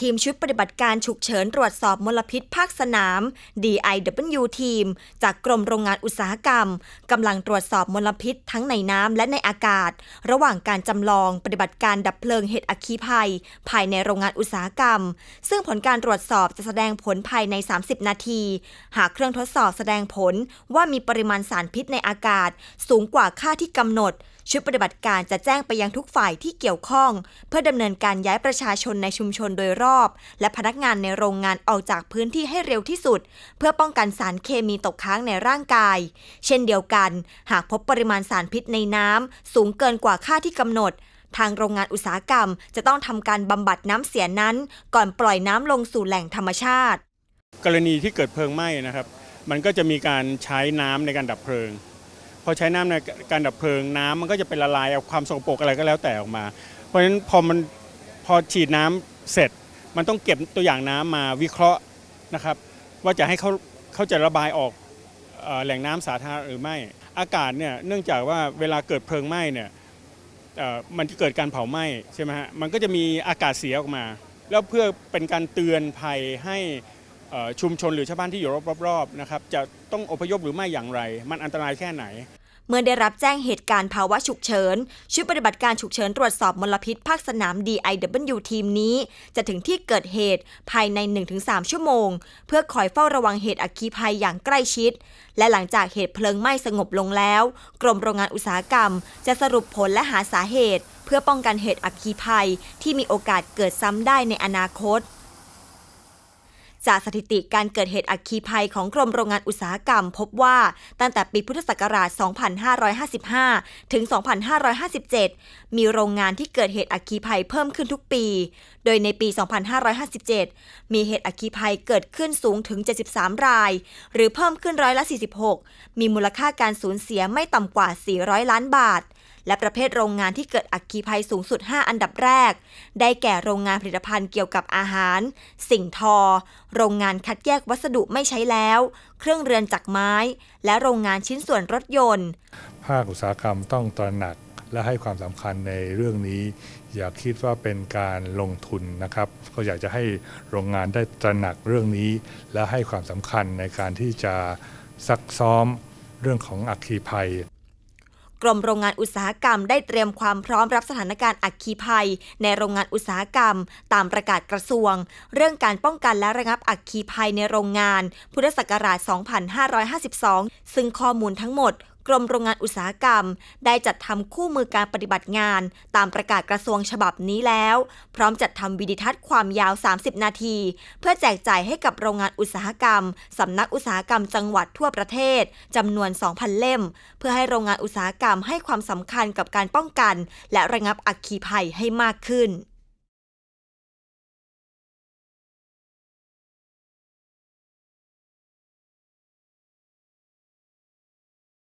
ทีมชุดปฏิบัติการฉุกเฉินตรวจสอบมลพิษภาคสนาม DIW ทีม จากกรมโรงงานอุตสาหกรรมกำลังตรวจสอบมลพิษทั้งในน้ำและในอากาศ ระหว่างการจำลองปฏิบัติการดับเพลิงเหตุอัคคีภัย ภายในโรงงานอุตสาหกรรม ซึ่งผลการตรวจสอบจะแสดงผลภายใน 30 นาที หากเครื่องทดสอบแสดงผลว่ามีปริมาณสารพิษในอากาศ สูงกว่าค่าที่กำหนด ชุดปฏิบัติการจะแจ้งไปยังทุกฝ่ายที่เกี่ยวข้อง เพื่อดำเนินการย้ายประชาชนในชุมชนโดยรอบ และพนักงานในโรงงานออกจากพื้นที่ให้เร็วที่สุด เพื่อป้องกันสารเคมีตกค้างในร่างกาย เช่นเดียวกัน หากพบปริมาณสารพิษในน้ำสูงเกินกว่าค่าที่กำหนดทางโรงงานอุตสาหกรรม จะต้องทำการบำบัดน้ำเสียนั้น ก่อนปล่อยน้ำลงสู่แหล่งธรรมชาติ กรณีที่เกิดเพลิงไหม้นะครับ มันก็จะมีการใช้น้ำในการดับเพลิง พอใช้น้ำในการดับเพลิงน้ำมันก็จะเป็นละลายเอาความสกปรกอะไรก็แล้วแต่ออกมา เพราะฉะนั้นพอมันพอฉีดน้ำเสร็จ มันต้องเก็บตัวอย่างน้ำมาวิเคราะห์นะครับ ว่าจะให้เขาเขาจะระบายออกเอ่อแหล่งน้ำสาธารณะหรือไม่ อากาศเนี่ยเนื่องจากว่าเวลาเกิดเพลิงไหม้เนี่ยเอ่อมันจะเกิดการเผาไหม้ใช่ไหมฮะมันก็จะมีอากาศเสียออกมา แล้วเพื่อเป็นการเตือนภัยให้ ชุมชนหรือชาวบ้านที่อยู่รอบๆนะครับจะต้องอพยพหรือไม่อย่างไร มันอันตรายแค่ไหน เมื่อได้รับแจ้งเหตุการณ์ภาวะฉุกเฉิน ชุดปฏิบัติการฉุกเฉินตรวจสอบมลพิษภาคสนาม DIW ทีมนี้ จะถึงที่เกิดเหตุภายใน 1-3 ชั่วโมง เพื่อคอยเฝ้าระวังเหตุอัคคีภัยอย่างใกล้ชิด และหลังจากเหตุเพลิงไหม้สงบลงแล้ว กรมโรงงานอุตสาหกรรม จะสรุปผลและหาสาเหตุ เพื่อป้องกันเหตุอัคคีภัย ที่มีโอกาสเกิดซ้ำได้ในอนาคต จากสถิติการเกิดเหตุอัคคีภัยของกรมโรงงานอุตสาหกรรม พบว่าตั้งแต่ปีพุทธศักราช 2555 ถึง 2557 มีโรงงานที่เกิดเหตุอัคคีภัยเพิ่มขึ้นทุกปี โดยในปี 2557 มีเหตุอัคคีภัยเกิดขึ้นสูงถึง 73 ราย หรือเพิ่มขึ้นร้อยละ 46 มีมูลค่าการสูญเสียไม่ต่ำกว่า 400 ล้านบาท และประเภทโรงงานที่เกิดอัคคีภัยสูงสุด 5 อันดับแรก ได้แก่โรงงานผลิตภัณฑ์เกี่ยวกับอาหาร สิ่งทอ โรงงานคัดแยกวัสดุไม่ใช้แล้ว เครื่องเรือนจักไม้ และโรงงานชิ้นส่วนรถยนต์ ภาคอุตสาหกรรมต้องตระหนักและให้ความสำคัญในเรื่องนี้ อย่าคิดว่าเป็นการลงทุนนะครับ ก็อยากจะให้โรงงานได้ตระหนักเรื่องนี้ และให้ความสำคัญในการที่จะซักซ้อมเรื่องของอัคคีภัย กรมโรงงานอุตสาหกรรมได้เตรียมความพร้อมรับสถานการณ์อัคคีภัย ในโรงงานอุตสาหกรรม ตามประกาศกระทรวง เรื่องการป้องกันและระงับอัคคีภัยในโรงงาน พุทธศักราช 2552 ซึ่งข้อมูลทั้งหมด กรมโรงงานอุตสาหกรรม ได้จัดทำคู่มือการปฏิบัติงาน ตามประกาศกระทรวงฉบับนี้แล้ว พร้อมจัดทำวิดีทัศน์ความยาว 30 นาที เพื่อแจกจ่ายให้กับโรงงานอุตสาหกรรมสำนักอุตสาหกรรมจังหวัดทั่วประเทศจำนวน 2,000 เล่ม เพื่อให้โรงงานอุตสาหกรรมให้ความสำคัญกับการป้องกัน และระงับอัคคีภัยให้มากขึ้น